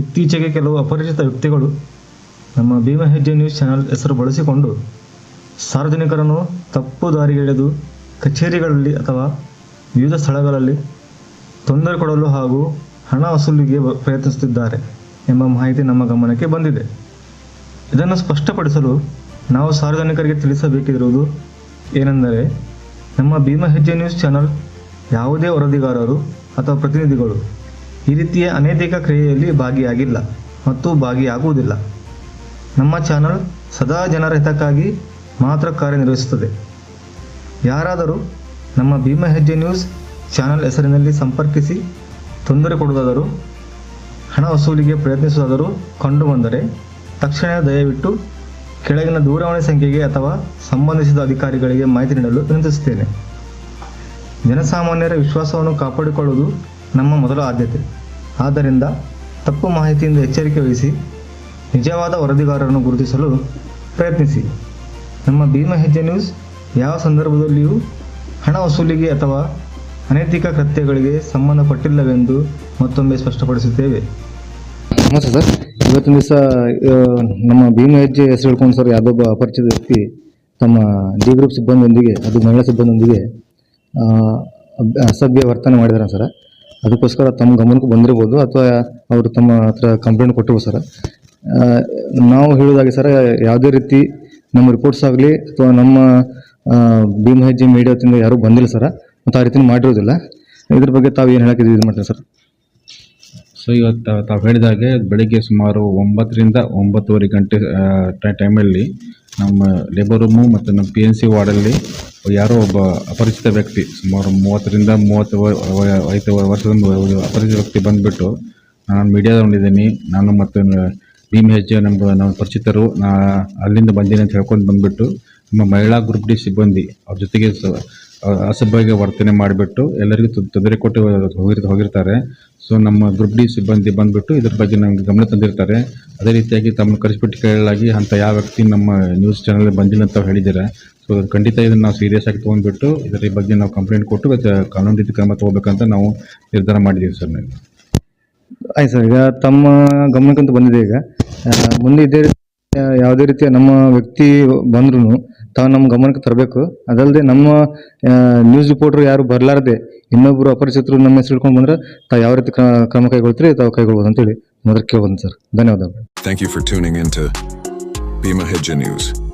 ಇತ್ತೀಚೆಗೆ ಕೆಲವು ಅಪರಿಚಿತ ವ್ಯಕ್ತಿಗಳು ನಮ್ಮ ಭೀಮ ಹೆಜ್ಜೆ ನ್ಯೂಸ್ ಚಾನಲ್ ಹೆಸರು ಬಳಸಿಕೊಂಡು ಸಾರ್ವಜನಿಕರನ್ನು ತಪ್ಪು ದಾರಿಗೆಳೆದು ಕಚೇರಿಗಳಲ್ಲಿ ಅಥವಾ ವಿವಿಧ ಸ್ಥಳಗಳಲ್ಲಿ ತೊಂದರೆ ಕೊಡಲು ಹಾಗೂ ಹಣ ವಸೂಲಿಗೆ ಪ್ರಯತ್ನಿಸುತ್ತಿದ್ದಾರೆ ಎಂಬ ಮಾಹಿತಿ ನಮ್ಮ ಗಮನಕ್ಕೆ ಬಂದಿದೆ. ಇದನ್ನು ಸ್ಪಷ್ಟಪಡಿಸಲು ನಾವು ಸಾರ್ವಜನಿಕರಿಗೆ ತಿಳಿಸಬೇಕಿರುವುದು ಏನೆಂದರೆ ನಮ್ಮ ಭೀಮ ಹೆಜ್ಜೆ ನ್ಯೂಸ್ ಚಾನಲ್ ಯಾವುದೇ ವರದಿಗಾರರು ಅಥವಾ ಪ್ರತಿನಿಧಿಗಳು ಈ ರೀತಿಯ ಅನೈತಿಕ ಕ್ರಿಯೆಯಲ್ಲಿ ಭಾಗಿಯಾಗಿಲ್ಲ ಮತ್ತು ಭಾಗಿಯಾಗುವುದಿಲ್ಲ. ನಮ್ಮ ಚಾನಲ್ ಸದಾ ಜನರ ಹಿತಕ್ಕಾಗಿ ಮಾತ್ರ ಕಾರ್ಯನಿರ್ವಹಿಸುತ್ತದೆ. ಯಾರಾದರೂ ನಮ್ಮ ಭೀಮ ಹೆಜ್ಜೆ ನ್ಯೂಸ್ ಚಾನಲ್ ಹೆಸರಿನಲ್ಲಿ ಸಂಪರ್ಕಿಸಿ ತೊಂದರೆ ಕೊಡುವುದಾದರೂ, ಹಣ ವಸೂಲಿಗೆ ಪ್ರಯತ್ನಿಸುವುದಾದರೂ ಕಂಡುಬಂದರೆ ತಕ್ಷಣ ದಯವಿಟ್ಟು ಕೆಳಗಿನ ದೂರವಾಣಿ ಸಂಖ್ಯೆಗೆ ಅಥವಾ ಸಂಬಂಧಿಸಿದ ಅಧಿಕಾರಿಗಳಿಗೆ ಮಾಹಿತಿ ನೀಡಲು ವಿನಂತಿಸುತ್ತೇನೆ. ಜನಸಾಮಾನ್ಯರ ವಿಶ್ವಾಸವನ್ನು ಕಾಪಾಡಿಕೊಳ್ಳುವುದು ನಮ್ಮ ಮೊದಲ ಆದ್ಯತೆ. ಆದ್ದರಿಂದ ತಪ್ಪು ಮಾಹಿತಿಯಿಂದ ಎಚ್ಚರಿಕೆ ವಹಿಸಿ, ನಿಜವಾದ ವರದಿಗಾರರನ್ನು ಗುರುತಿಸಲು ಪ್ರಯತ್ನಿಸಿ. ನಮ್ಮ ಭೀಮ ಹೆಜ್ಜೆ ನ್ಯೂಸ್ ಯಾವ ಸಂದರ್ಭದಲ್ಲಿಯೂ ಹಣ ವಸೂಲಿಗೆ ಅಥವಾ ಅನೈತಿಕ ಕೃತ್ಯಗಳಿಗೆ ಸಂಬಂಧಪಟ್ಟಿಲ್ಲವೆಂದು ಮತ್ತೊಮ್ಮೆ ಸ್ಪಷ್ಟಪಡಿಸುತ್ತೇವೆ. ನಮಸ್ತೆ ಸರ್. ಇವತ್ತಿನ ದಿವಸ ನಮ್ಮ ಭೀಮ ಹೆಜ್ಜೆ ಹೆಸರು ಹೇಳ್ಕೊಂಡು ಸರ್ ಯಾವುದೊಬ್ಬ ಅಪರಿಚಿತ ವ್ಯಕ್ತಿ ತಮ್ಮ ಡಿ ಗ್ರೂಪ್ ಸಿಬ್ಬಂದಿಯೊಂದಿಗೆ, ಅದು ಮಹಿಳಾ ಸಿಬ್ಬಂದಿಯೊಂದಿಗೆ ಅಸಭ್ಯ ವರ್ತನೆ ಮಾಡಿದಾರೆ ಸರ್. ಅದಕ್ಕೋಸ್ಕರ ತಮ್ಮ ಗಮನಕ್ಕೆ ಬಂದಿರ್ಬೋದು ಅಥವಾ ಅವರು ತಮ್ಮ ಹತ್ರ ಕಂಪ್ಲೇಂಟ್ ಕೊಟ್ಟಿರ್ಬೋದು ಸರ್ ನಾವು ಹೇಳೋದಾಗಿ ಸರ್ ಯಾವುದೇ ರೀತಿ ನಮ್ಮ ರಿಪೋರ್ಟ್ಸ್ ಆಗಲಿ ಅಥವಾ ನಮ್ಮ ಭೀಮ್ ಹೆಜ್ಜೆ ಮೀಡಿಯಾದಿಂದ ಯಾರೂ ಬಂದಿಲ್ಲ ಸರ್ ಮತ್ತು ಆ ರೀತಿ ಮಾಡಿರೋದಿಲ್ಲ. ಇದ್ರ ಬಗ್ಗೆ ತಾವು ಏನು ಹೇಳಕ್ಕೆ ಇದು ಮಾಡ್ತೀವಿ ಸರ್ ಸೊ ಇವತ್ತು ತಾವು ಹೇಳಿದಾಗೆ ಬೆಳಿಗ್ಗೆ ಸುಮಾರು ಒಂಬತ್ತರಿಂದ ಒಂಬತ್ತುವರೆ ಗಂಟೆ ಟೈಮಲ್ಲಿ ನಮ್ಮ ಲೇಬರ್ ರೂಮು ಮತ್ತು ನಮ್ಮ ಪಿ ಎನ್ ಸಿ ವಾರ್ಡಲ್ಲಿ ಯಾರೋ ಒಬ್ಬ ಅಪರಿಚಿತ ವ್ಯಕ್ತಿ, ಸುಮಾರು ಮೂವತ್ತರಿಂದ ಮೂವತ್ತು ಐದು ವರ್ಷದ ಅಪರಿಚಿತ ವ್ಯಕ್ತಿ ಬಂದುಬಿಟ್ಟು, ನಾನು ಮೀಡಿಯಾದವನಿದ್ದೀನಿ ನಾನು ಮತ್ತು ಭೀಮ್ ಹೆಜ್ಜೆ ನಮ್ಮ ನಮ್ಮ ಪರಿಚಿತರು, ನಾ ಅಲ್ಲಿಂದ ಬಂದೀನಿ ಅಂತ ಹೇಳ್ಕೊಂಡು ಬಂದುಬಿಟ್ಟು, ನಮ್ಮ ಮಹಿಳಾ ಗ್ರೂಪ್ ಡಿ ಸಿಬ್ಬಂದಿ ಅವ್ರ ಜೊತೆಗೆ ಅಸಭ್ಯವಾಗಿ ವರ್ತನೆ ಮಾಡಿಬಿಟ್ಟು ಎಲ್ಲರಿಗೂ ತೊಂದರೆ ಕೊಟ್ಟು ಹೋಗಿರ್, ಹೋಗಿರ್ತಾರೆ. ಸೊ ನಮ್ಮ ಗ್ರೂಪ್ ಡಿ ಸಿಬ್ಬಂದಿ ಬಂದುಬಿಟ್ಟು ಇದ್ರ ಬಗ್ಗೆ ನಮಗೆ ಗಮನ ತಂದಿರ್ತಾರೆ. ಅದೇ ರೀತಿಯಾಗಿ ತಮ್ಮನ್ನು ಕರೆಸಿಬಿಟ್ಟು ಕೇಳಲಾಗಿ ಅಂಥ ಯಾವ ವ್ಯಕ್ತಿ ನಮ್ಮ ನ್ಯೂಸ್ ಚಾನಲ್ ಬಂದಿಲ್ಲ ಅಂತ ಹೇಳಿದ್ದಾರೆ ಸೊ ಖಂಡಿತ ಇದನ್ನು ನಾವು ಸೀರಿಯಸ್ ಆಗಿ ತೊಗೊಂಡ್ಬಿಟ್ಟು ಇದರ ಬಗ್ಗೆ ನಾವು ಕಂಪ್ಲೇಂಟ್ ಕೊಟ್ಟು ಕಾನೂನು ರೀತಿ ಕ್ರಮ ತೊಗೋಬೇಕಂತ ನಾವು ನಿರ್ಧಾರ ಮಾಡಿದ್ದೀವಿ ಸರ್ ನಾವು. ಆಯ್ತು ಸರ್, ಈಗ ತಮ್ಮ ಗಮನಕ್ಕಂತೂ ಬಂದಿದೆ ಈಗ. ಮುಂದೆ ಇದೇ ಯಾವುದೇ ರೀತಿಯ ನಮ್ಮ ವ್ಯಕ್ತಿ ಬಂದ್ರೂ ತಾವು ನಮ್ಮ ಗಮನಕ್ಕೆ ತರಬೇಕು. ಅದಲ್ಲದೆ ನಮ್ಮ ನ್ಯೂಸ್ ರಿಪೋರ್ಟರ್ ಯಾರು ಬರಲಾರದೆ ಇನ್ನೊಬ್ಬರು ಅಪರಿಚಿತರು ನಮ್ಮ ಹೆಸರು ಹಿಡ್ಕೊಂಡು ಬಂದ್ರೆ ತಾವು ಯಾವ ರೀತಿ ಕ್ರ- ಕ್ರಮ ಕೈಗೊಳ್ತೀರಿ ತಾವು ಕೈಗೊಳ್ಬೋದು ಅಂತೇಳಿ ಮೊದಲು ಕೇಳ್ಬೋದು ಸರ್. ಧನ್ಯವಾದಗಳು. Thank you for tuning in to Bhima Hejje News.